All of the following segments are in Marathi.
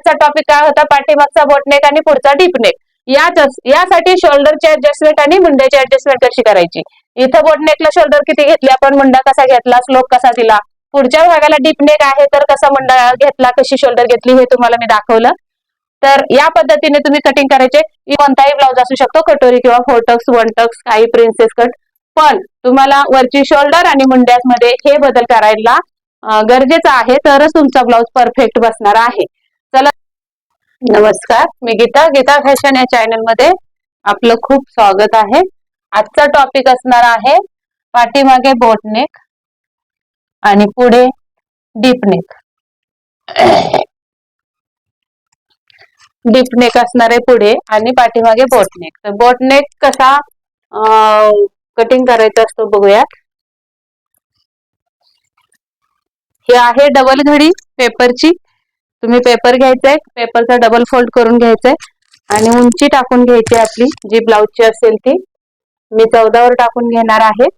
आजचा टॉपिक काय होता? पाठीमागचा बोटनेक आणि पुढचा डीपनेक याच यासाठी शोल्डरची ऍडजस्टमेंट आणि मुंड्याची ऍडजस्टमेंट कशी करायची? इथं बोटनेकला शोल्डर किती घेतले? आपण मुंडा कसा घेतला? स्लोप कसा दिला? पुढच्या भागाला डीपनेक आहे तर कसा मुंडा घेतला? कशी शोल्डर घेतली? हे तुम्हाला मी दाखवलं. तर या पद्धतीने तुम्ही कटिंग करायचे. कोणताही ब्लाउज असू शकतो कटोरी किंवा four tucks one tucks one काही प्रिन्सेस कट पण तुम्हाला वरची शोल्डर आणि मुंड्यामध्ये हे बदल करायला गरजेचं आहे. तरच तुमचा ब्लाउज परफेक्ट बसणार आहे. चला. नमस्कार. मी गीता. गीता फॅशन या चॅनलमध्ये आपलं खूप स्वागत आहे. आजचा टॉपिक असणार आहे पाठीमागे बोटनेक आणि पुढे डीपनेक डीपनेक असणार आहे पुढे आणि पाठीमागे बोटनेक तर बोटनेक कसा कटिंग करायचा असतो बघूयात. हे आहे डबल घडी पेपरची तुम्ही पेपर घ्यायचा आहे पेपरचा डबल फोल्ड करून घ्यायचाय. आणि उंची टाकून घ्यायची आपली जी ब्लाउजची असेल ती. मी चौदावर टाकून घेणार आहे.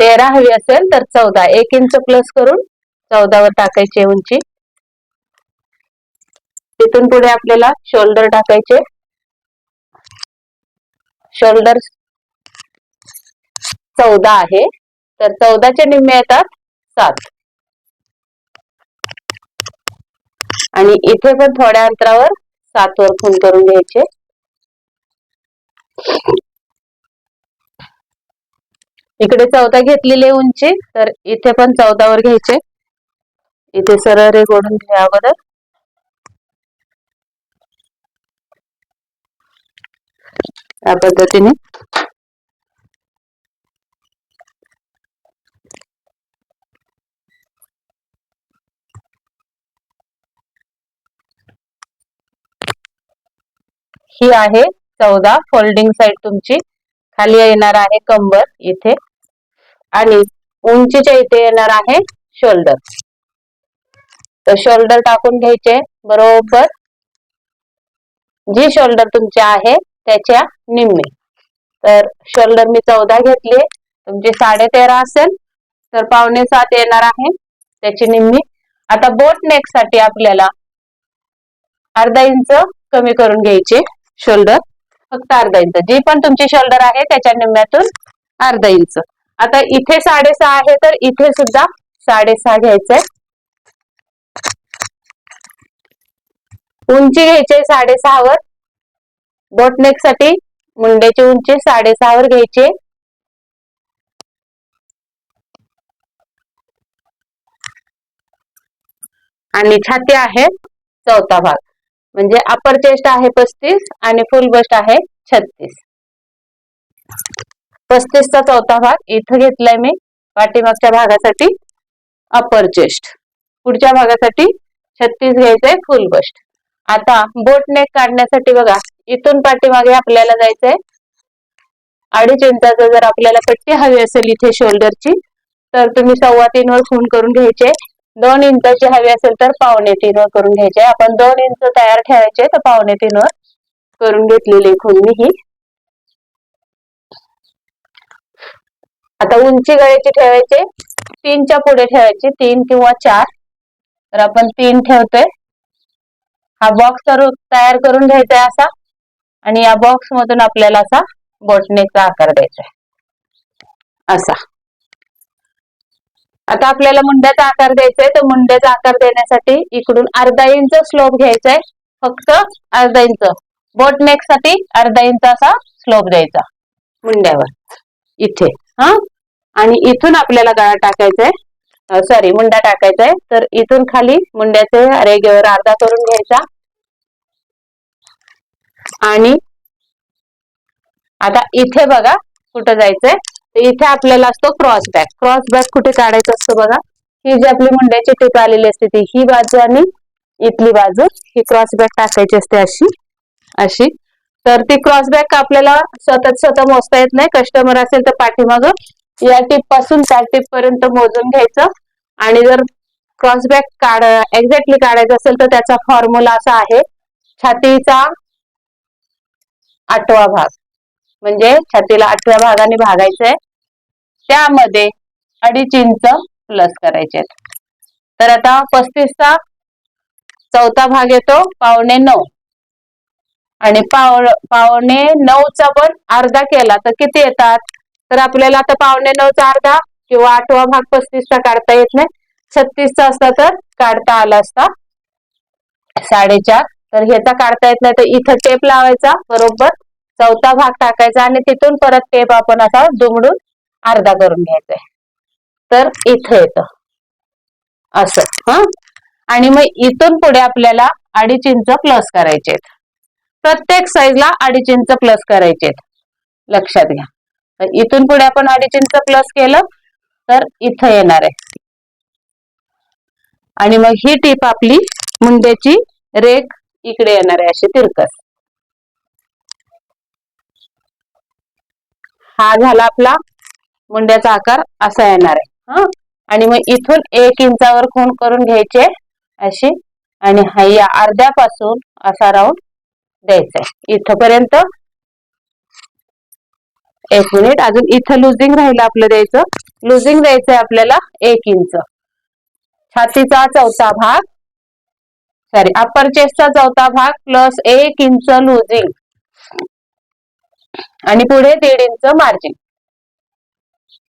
तेरा हवी असेल तर चौदा. एक इंच प्लस करून चौदावर टाकायची उंची. तिथून पुढे आपल्याला शोल्डर टाकायचे. शोल्डर चौदा आहे. तर चौदाच्या निम्मे येतात सात. आणि इथे पण थोड्या अंतरावर सात वर खून करून घ्यायचे. इकडे चौदा घेतलेली उंची तर इथे पण चौदावर घ्यायचे. इथे सरळ रेग घ्या अगोदर. या पद्धतीने. ही आहे चौदा. फोल्डिंग साईड तुमची. खाली येणार आहे कंबर इथे. आणि उंचीच्या इथे येणार आहे शोल्डर तर शोल्डर टाकून घ्यायचे. बरोबर. जी शोल्डर तुमची आहे त्याच्या निम्मे. तर शोल्डर मी चौदा घेतली तुमची साडे तेरा असेल तर पावणे सात येणार आहे. त्याची निम्मी. आता बोट नेकसाठी आपल्याला अर्धा इंच कमी करून घ्यायचे. शोल्डर फक्त अर्धा इंच. जी पण तुमची शोल्डर आहे त्याच्या निम्म्यातून अर्धा इंच. आता इथे साडेसहा आहे तर इथे सुद्धा साडेसहा घ्यायचंय. उंची घ्यायची आहे साडेसहावर. बोटनेकसाठी मुंड्याची उंची साडेसहावर घ्यायची आणि छाती आहे चौथा भाग. म्हणजे अपर चेस्ट आहे पस्तीस आणि फुल बस्ट आहे छत्तीस. पस्तीसचा चौथा भाग इथं घेतलाय मी पाठीमागच्या भागासाठी अपर चेस्ट पुढच्या भागासाठी छत्तीस घ्यायचंय फुल बस्ट आता बोट नेक काढण्यासाठी बघा इथून पाठीमागे आपल्याला जायचंय. अडीच इंचाचा जर आपल्याला पट्टी हवी असेल इथे शोल्डरची तर तुम्ही सव्वा तीन वर खून करून घ्यायचे. दोन इंचाची हवी असेल तर पावणे तीन वर करून घ्यायचे आपण दोन इंच तयार ठेवायचे तर पावणे तीन वर करून घेतलेली खून ही. आता उंची गळ्याची ठेवायचे तीनच्या पुढे ठेवायची तीन किंवा चार. तर आपण तीन ठेवतोय. हा बॉक्स तयार करून घ्यायचा आहे असा. आणि या बॉक्स मधून आपल्याला असा बोटनेचा आकार द्यायचा आहे. असा. आता आपल्याला मुंड्याचा आकार द्यायचा आहे तर मुंड्याचा आकार देण्यासाठी इकडून अर्धा इंच स्लोप घ्यायचा आहे फक्त अर्धा इंच. बोटनेकसाठी अर्धा इंच असा स्लोप द्यायचा. मुंड्यावर. इथे. हा? आणि इथून आपल्याला गळा टाकायचा आहे सॉरी मुंडा टाकायचा आहे तर इथून खाली मुंड्याचे रेगेवर अर्धा करून घ्यायचा. आणि आता इथे बघा कुठं जायचंय. तर इथे आपल्याला असतो क्रॉस बॅक क्रॉस बॅक कुठे काढायचं असतो बघा? ही जी आपली मुंड्याची टीप आलेली असते ती ही बाजू आणि इथली बाजू ही क्रॉस बॅक टाकायची असते अशी अशी. तर ती क्रॉस बॅक आपल्याला स्वतः स्वतः मोजता येत नाही. कस्टमर असेल तर पाठीमाग या टीपपासून त्या टीप पर्यंत मोजून घ्यायचं. आणि जर क्रॉस बॅक काढ एक्झॅक्टली काढायचं असेल तर त्याचा फॉर्म्युला असा आहे. छातीचा आठवा भाग. म्हणजे छातीला आठव्या भागाने भागायचंय. त्यामध्ये अडीच इंच प्लस करायचे तर आता पस्तीसचा चौथा भाग येतो पावणे नऊ. आणि पाव पावणे नऊचा पण अर्धा केला तर किती येतात? तर आपल्याला आता पावणे नऊचा अर्धा किंवा आठवा भाग पस्तीसचा काढता येत नाही. छत्तीसचा असता तर काढता आला असता साडेचार. तर ह्याचा काढता येत नाही तर इथं टेप लावायचा बरोबर? चौथा भाग टाकायचा आणि तिथून परत टेप आपण असा दुमडून अर्धा करून घ्यायचा तर इथं येतं. असं हा? आणि मग इथून पुढे आपल्याला अडीच इंच प्लस करायचे प्रत्येक साईजला अडीच इंच प्लस करायचे लक्षात घ्या. तर इथून पुढे आपण अडीच इंच प्लस केलं तर इथं येणार आहे. आणि मग ही टीप आपली मुंड्याची रेख इकडे येणार आहे अशी तिरकस. हा झाला आपला मुंड्याचा आकार असा येणार आहे हा. आणि मग इथून एक इंचावर खूण करून घ्यायचे अशी आणि हा या अर्ध्यापासून असा राऊंड द्यायचा आहे. इथपर्यंत एक मिनिट अजून इथं लुझिंग राहिलं आपलं द्यायचं. लुझिंग द्यायचंय आपल्याला एक इंच. छातीचा चौथा भाग सॉरी अप्पर चेस्टचा चौथा भाग प्लस एक इंच लुझिंग आणि पुढे दीड इंच मार्जिन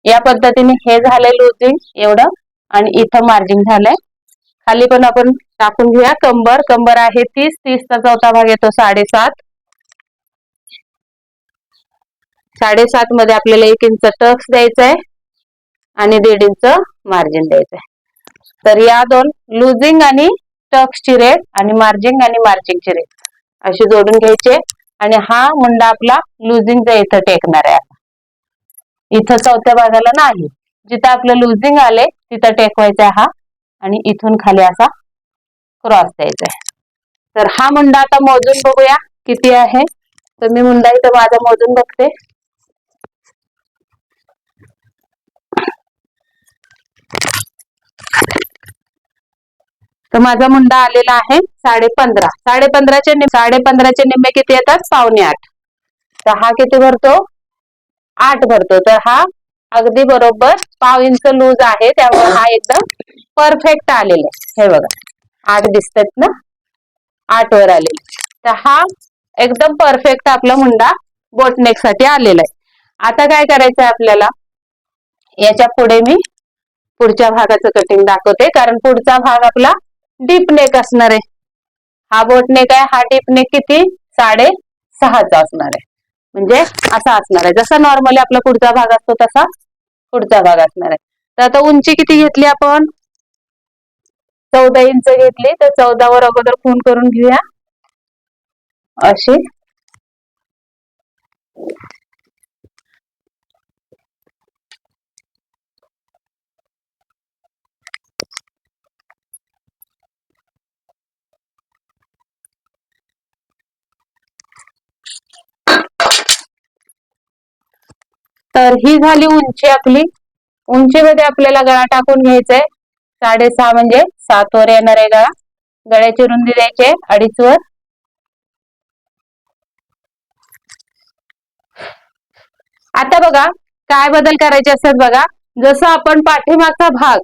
या पद्धतीने हे झालंय होते एवढं आणि इथं मार्जिन झालंय. खाली पण आपण टाकून घेऊया. कंबर कंबर आहे तीस तीसचा चौथा भाग येतो साडेसात. साडेसात मध्ये आपल्याला एक इंच टक्स द्यायचा आहे आणि दीड इंच मार्जिन द्यायचं आहे तर या दोन लुझिंग आणि टक्सची रेट आणि मार्जिंग आणि मार्जिंगची रेट अशी जोडून घ्यायचे. आणि हा मुंडा आपला लुझिंगचा इथं टेकणार आहे आता. इथं चौथ्या भागाला नाही. जिथं आपलं लुझिंग आले तिथं टेकवायचा आहे हा. आणि इथून खाली असा क्रॉस द्यायचा आहे. तर हा मुंडा आता मोजून बघूया किती आहे. तर मी मुंडा इथं माझा मोजून बघते. तर माझा मुंडा आलेला आहे साडे पंधरा साडे पंधराचे साडे पंधराचे निम्मे किती येतात? पावणे आठ. तर हा किती भरतो? आठ भरतो. तर हा अगदी बरोबर पाव इंच लूज आहे. त्यामुळे हा एकदम परफेक्ट आलेला आहे. हे बघा. आठ दिसतात ना? आठ वर आलेले. तर हा एकदम परफेक्ट आपला मुंडा बोटनेकसाठी आलेला आहे. आता काय करायचं आहे आपल्याला? याच्यापुढे मी पुढच्या भागाचं कटिंग दाखवते. कारण पुढचा भाग आपला डीप नेक असणार. आहे हा बोट नेक आहे हा डीप नेक किती? साडे सहाचा असणार आहे. म्हणजे असा असणार आहे. जसा नॉर्मली आपला पुढचा भाग असतो तसा पुढचा भाग असणार आहे. तर आता उंची किती घेतली आपण? चौदा इंच घेतली. तर चौदावर अगोदर खून करून घेऊया. अशी. तर ही झाली उंची आपली. उंचीमध्ये आपल्याला गळा टाकून घ्यायचा आहे साडेसहा म्हणजे सात वर येणार आहे गळा. गळ्याची रुंदी द्यायची आहे अडीच वर. आता बघा काय बदल करायचे असतात बघा. जसं आपण पाठीमागचा भाग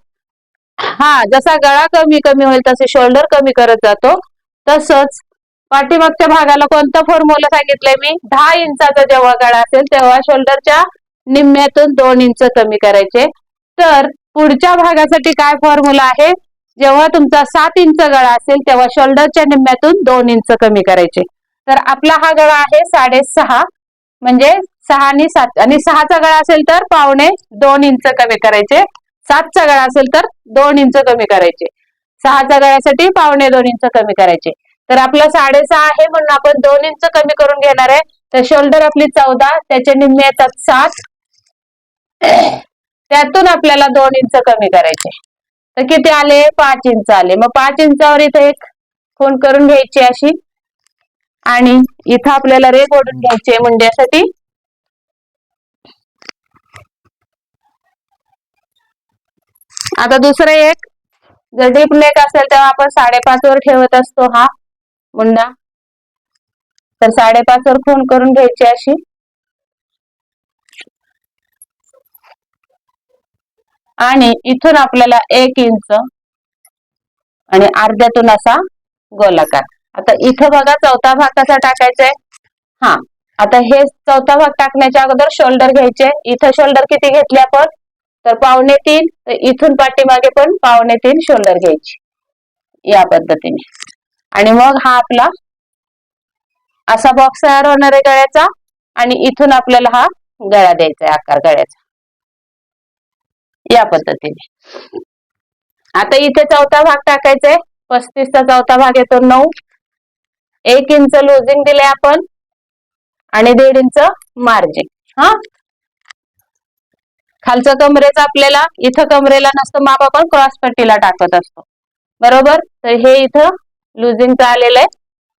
हा जसा गळा कमी कमी होईल तसे शोल्डर कमी करत जातो. तसंच पाठीमागच्या भागाला कोणतं फॉर्म्युला सांगितलंय मी? दहा इंचाचा जेव्हा गळा असेल तेव्हा शोल्डरच्या निम्म्यातून दोन इंच कमी करायचे. तर पुढच्या भागासाठी काय फॉर्म्युला आहे? जेव्हा तुमचा सात इंच गळा असेल तेव्हा शोल्डरच्या निम्म्यातून दोन इंच कमी करायचे. तर आपला हा गळा आहे साडेसहा म्हणजे सहा आणि सात. आणि सहाचा गळा असेल तर पावणे दोन इंच कमी करायचे. सातचा गळा असेल तर दोन इंच कमी करायचे. सहाच्या गळ्यासाठी पावणे दोन इंच कमी करायचे. तर आपलं साडेसहा आहे म्हणून आपण दोन इंच कमी करून घेणार आहे. तर शोल्डर आपली चौदा त्याचे निम्मे येतात सात त्यातून आपल्याला दोन इंच कमी करायचे. तर किती आले? पाच इंच आले. मग पाच इंचावर इथं एक फोन करून घ्यायची अशी. आणि इथं आपल्याला रेग ओढून घ्यायची आहे मुंड्यासाठी. आता दुसरं एक. जर डीप नेक असेल तेव्हा आपण साडेपाच वर ठेवत असतो हा मुंडा. तर साडेपाच वर खून करून घ्यायची अशी. आणि इथून आपल्याला एक इंच आणि अर्ध्यातून असा गोलाकार. आता इथं बघा चौथा भाग कसा टाकायचा आहे हा आता हे चौथा भाग टाकण्याच्या अगोदर शोल्डर घ्यायचे. इथं शोल्डर किती घेतले आपण? तर पावणे तीन. तर इथून पाठीमागे पण पावणे तीन शोल्डर घ्यायची. या पद्धतीने. आणि मग हा आपला असा बॉक्स तयार होणार आहे गळ्याचा. आणि इथून आपल्याला हा गळा द्यायचा आहे आकार गळ्याचा. या पद्धतीने. आता इथे चौथा भाग टाकायचा आहे पस्तीसचा चौथा भाग येतो नऊ. एक इंच लुजिंग दिले आपण. आणि दीड इंच मार्जिन हा? खालचं कमरेचं आपल्याला इथं कमरेला नसतं माप आपण क्रॉस पट्टीला टाकत असतो. बरोबर? तर हे इथं लुझिंगचं आलेलं आहे.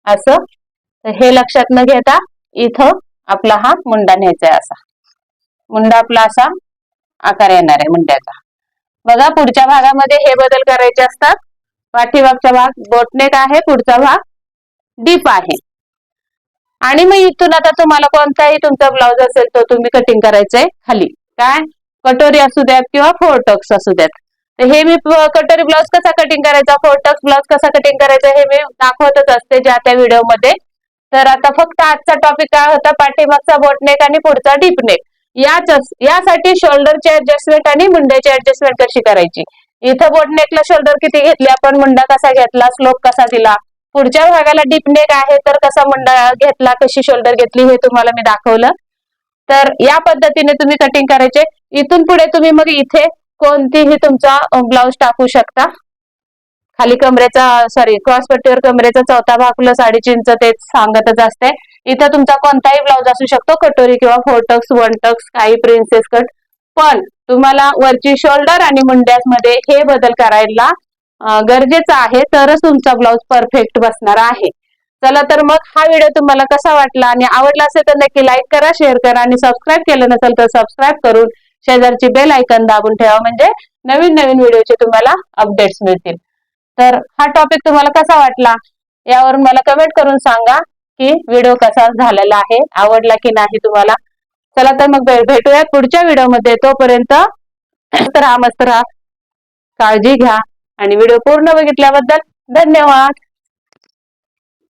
असं. तर हे लक्षात न घेता इथं आपला हा मुंडा न्यायचा आहे असा. मुंडा आपला असा. आकार येणार आहे मुंड्याचा. बघा पुढच्या भागामध्ये हे बदल करायचे असतात. पाठीमागचा भाग बोटनेक आहे पुढचा भाग डीप आहे. आणि मग इथून आता तुम्हाला कोणताही तुमचा ब्लाउज असेल तो तुम्ही कटिंग करायचंय खाली. काय? कटोरी असू द्यात किंवा फोरटक्स असू द्यात. तर हे मी कटोरी ब्लाउज कसा कटिंग करायचा? फोरटक्स ब्लाउज कसा कटिंग करायचा हे मी दाखवतच असते ज्या त्या व्हिडिओमध्ये तर आता फक्त आजचा टॉपिक काय होता? पाठीमागचा बोटनेक आणि पुढचा डीपनेक याच यासाठी शोल्डरची ऍडजस्टमेंट आणि मुंड्याची ऍडजस्टमेंट कशी करायची? इथं बोटनेकला शोल्डर किती घेतले? आपण मुंडा कसा घेतला? स्लोप कसा दिला? पुढच्या भागाला डीपनेक आहे तर कसा मुंडा घेतला? कशी शोल्डर घेतली? हे तुम्हाला मी दाखवलं. तर या पद्धतीने तुम्ही कटिंग करायचे. इथून पुढे तुम्ही मग इथे कोणतीही तुमचा ब्लाउज टाकू शकता. खाली कमरेचा सॉरी क्रॉस पट्टीवर कमरेचा चौथा भाग प्लस अडीच इंच ते सांगतच असते. इथं तुमचा कोणताही ब्लाउज असू शकतो कटोरी किंवा फोर टक्स वन टक्स काही प्रिन्सेस कट पण तुम्हाला वरची शोल्डर आणि मुंड्यामध्ये हे बदल करायला गरजेचं आहे तरच तुमचा ब्लाउज परफेक्ट बसणार आहे. चला तर मग हा व्हिडिओ तुम्हाला कसा वाटला आणि आवडला असेल तर नक्की लाईक करा शेअर करा आणि सबस्क्राईब केलं नसेल तर सबस्क्राईब करून शेजारची बेल आयकन दाबून ठेवा. म्हणजे नवीन नवीन व्हिडिओचे तुम्हाला अपडेट्स मिळतील. तर हा टॉपिक तुम्हाला कसा वाटला? यावरून मला कमेंट करून सांगा की व्हिडिओ कसा झालेला आहे? आवडला की नाही तुम्हाला? चला तर मग भेटूया पुढच्या व्हिडिओमध्ये तोपर्यंत मस्त राहा मस्त राहा. काळजी घ्या. आणि व्हिडिओ पूर्ण बघितल्याबद्दल धन्यवाद.